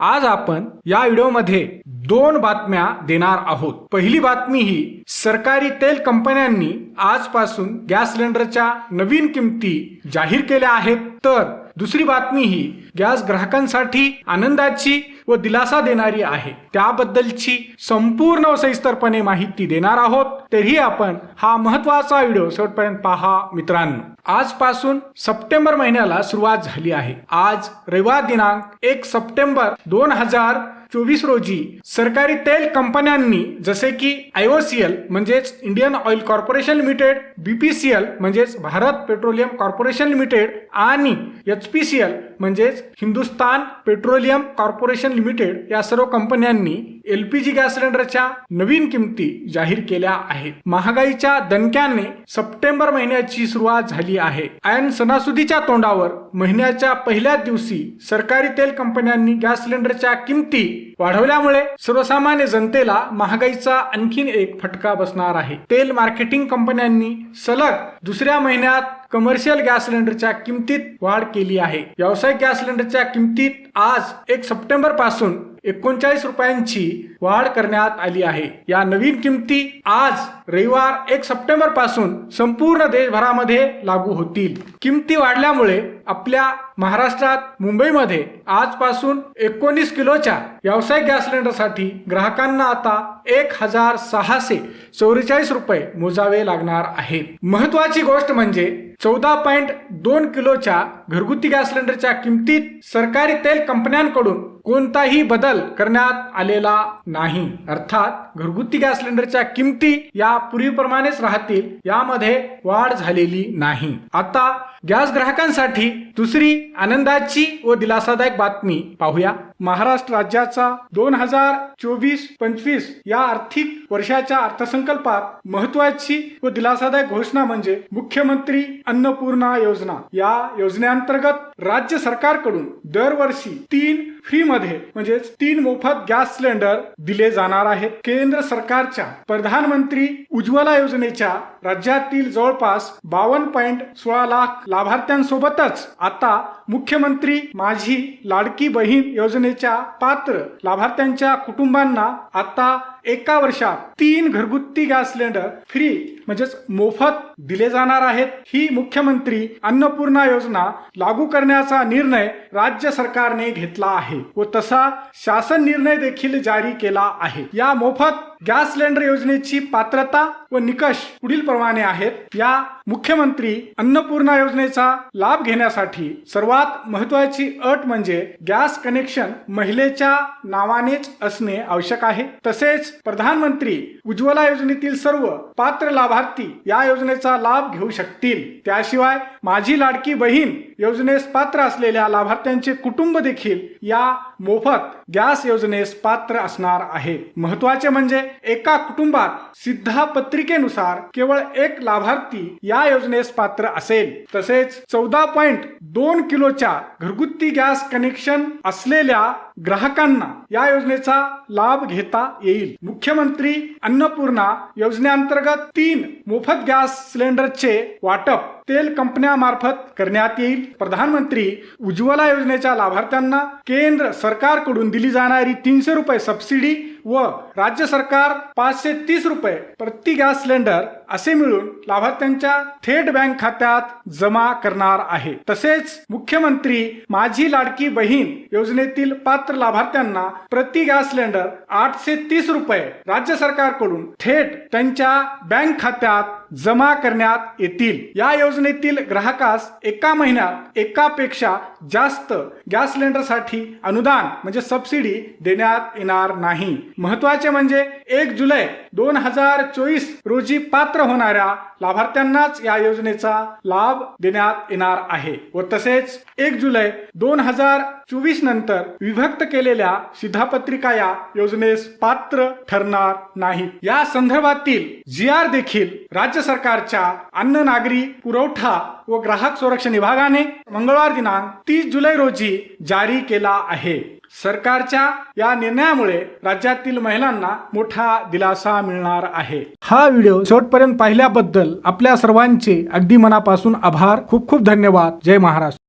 आज आपण या व्हिडिओमध्ये दोन बातम्या देणार आहोत. पहिली बातमी ही सरकारी तेल कंपन्यांनी आजपासून गॅस सिलेंडरच्या नवीन किमती जाहीर केल्या आहेत. तर दुसरी बातमी ही गॅस ग्राहकांसाठी आनंदाची व दिलासा देणारी आहे. त्याबद्दलची संपूर्ण व सविस्तरपणे माहिती देणार आहोत. तरीही आपण हा महत्त्वाचा व्हिडिओ शेवटपर्यंत पहा मित्रांनो. आजपासून सप्टेंबर महिन्याला सुरुवात झाली आहे. आज रविवार दिनांक एक सप्टेंबर दोन हजार चोवीस रोजी सरकारी तेल कंपन्यांनी जसे की आयओसीएल म्हणजेच Indian oil corporation limited BPCL म्हणजेच भारत पेट्रोलियम कॉर्पोरेशन लिमिटेड आणि एच पी सी एल म्हणजेच हिंदुस्तान पेट्रोलियम कॉर्पोरेशन लिमिटेड या सर्व कंपन्यांनी एल पी जी गॅस सिलेंडरच्या नवीन किमती जाहीर केल्या आहेत. महागाईच्या दणक्याने सप्टेंबर महिन्याची सुरुवात झाली आहे. ऐन सणासुदीच्या तोंडावर महिन्याच्या पहिल्याच दिवशी सरकारी तेल कंपन्यांनी गॅस सिलेंडरच्या किमती वाढवल्यामुळे सर्वसामान्य जनतेला महागाईचा आणखीन एक फटका बसणार आहे. तेल मार्केटिंग कंपन्यांनी सलग दुसऱ्या महिन्यात कमर्शियल गॅस सिलेंडरच्या किमतीत वाढ केली आहे. व्यावसायिक गॅस सिलेंडरच्या किमतीत आज एक सप्टेंबरपासून एकोणचाळीस रुपयांची वाढ करण्यात आली आहे. या नवीन किमती आज रविवार एक सप्टेंबरपासून संपूर्ण देशभरामध्ये लागू होतील. किमती वाढल्यामुळे आपल्या महाराष्ट्रात मुंबईमध्ये आजपासून एकोणीस किलोच्या व्यावसायिक गॅस सिलेंडरसाठी ग्राहकांना आता एक हजार सहाशे चौवेचाळीस रुपये मोजावे लागणार आहेत. महत्वाची गोष्ट म्हणजे चौदा पॉईंट दोन किलोच्या घरगुती गॅस सिलेंडरच्या किमतीत सरकारी तेल कंपन्यांकडून कोणताही बदल करण्यात आलेला नाही. अर्थात घरगुती गॅस सिलेंडरच्या किमती या पूर्वीप्रमाणेच राहतील यामध्ये वाढ झालेली नाही. आता गॅस ग्राहकांसाठी दुसरी आनंदाची व दिलासादायक बातमी पाहूया. महाराष्ट्र राज्याचा दोन हजार चोवीस पंचवीस या आर्थिक वर्षाच्या अर्थसंकल्पात महत्वाची व दिलासादायक घोषणा म्हणजे मुख्यमंत्री अन्नपूर्णा योजना. या योजनेअंतर्गत राज्य सरकारकडून दरवर्षी तीन फ्री मध्ये म्हणजेच तीन मोफत गॅस सिलेंडर दिले जाणार आहेत. केंद्र सरकारच्या प्रधानमंत्री उज्ज्वला योजनेच्या राज्यातील जवळपास बावन्न पॉईंट सोळा लाख लाभार्थ्यांसोबतच आता मुख्यमंत्री माझी लाडकी बहीण योजनेच्या पात्र लाभार्थ्यांच्या कुटुंबांना आता एका वर्षात तीन घरगुती गॅस सिलेंडर फ्री म्हणजेच मोफत दिले जाणार आहेत. ही मुख्यमंत्री अन्नपूर्णा योजना लागू करण्याचा निर्णय राज्य सरकारने घेतला आहे व तसा शासन निर्णय देखील जारी केला आहे. या मोफत गॅस सिलेंडर योजनेची पात्रता व निकष पुढील प्रमाणे आहेत. या मुख्यमंत्री अन्नपूर्णा योजनेचा लाभ घेण्यासाठी सर्वात महत्वाची अट म्हणजे गॅस कनेक्शन महिलेच्या नावानेच असणे आवश्यक आहे. तसेच प्रधानमंत्री उज्ज्वला योजनेतील सर्व पात्र लाभार्थी या योजनेचा लाभ घेऊ शकतील. त्याशिवाय माझी लाडकी बहीण योजनेस पात्र असलेल्या लाभार्थ्यांचे कुटुंब देखील या मोफत गॅस योजनेस पात्र असणार आहे. महत्त्वाचे म्हणजे एका कुटुंबात सिद्धा पत्रिकेनुसार केवळ एक लाभार्थी या योजनेस पात्र असेल. तसेच चौदा पॉइंट दोन किलोच्या घरगुती गॅस कनेक्शन असलेल्या ग्राहकांना या योजनेचा लाभ घेता येईल. मुख्यमंत्री अन्नपूर्णा योजनेअंतर्गत तीन मोफत गॅस सिलेंडरचे वाटप तेल कंपन्यामार्फत करण्यात येईल. प्रधानमंत्री उज्ज्वला योजनेच्या लाभार्थ्यांना केंद्र सरकारकडून दिली जाणारी तीनशे रुपये सबसिडी व राज्य सरकार पाचशे तीस रुपये प्रति गॅस सिलेंडर असे मिळून लाभार्थ्यांच्या थेट बँक खात्यात जमा करणार आहे. तसेच मुख्यमंत्री माझी लाडकी बहीण योजनेतील पात्र लाभार्थ्यांना प्रति गॅस सिलेंडर आठशे तीस रुपये राज्य सरकारकडून थेट त्यांच्या बँक खात्यात जमा करण्यात येतील. या योजनेतील ग्राहकास एका महिन्यात एकापेक्षा जास्त गॅस सिलेंडरसाठी अनुदान म्हणजे सबसिडी देण्यात येणार नाही. महत्त्वाचे म्हणजे एक जुलै दोन हजार चोवीस रोजी पात्र होणाऱ्या लाभार्थ्यांनाच या योजनेचा लाभ देण्यात येणार आहे व तसेच एक जुलै दोन हजार चोवीस नंतर विभक्त केलेल्या शिधापत्रिका या योजनेस पात्र ठरणार नाही. या संदर्भातील जी आर देखील राज्य सरकारच्या अन्न नागरी पुरवठा व ग्राहक संरक्षण विभागाने मंगळवार दिनांक तीस जुलै रोजी जारी केला आहे. सरकारच्या या निर्णयामुळे राज्यातील महिलांना मोठा दिलासा मिळणार आहे. हा व्हिडिओ शेवटपर्यंत पाहिल्याबद्दल आपल्या सर्वांचे अगदी मनापासून आभार. खूप खूप धन्यवाद. जय महाराष्ट्र.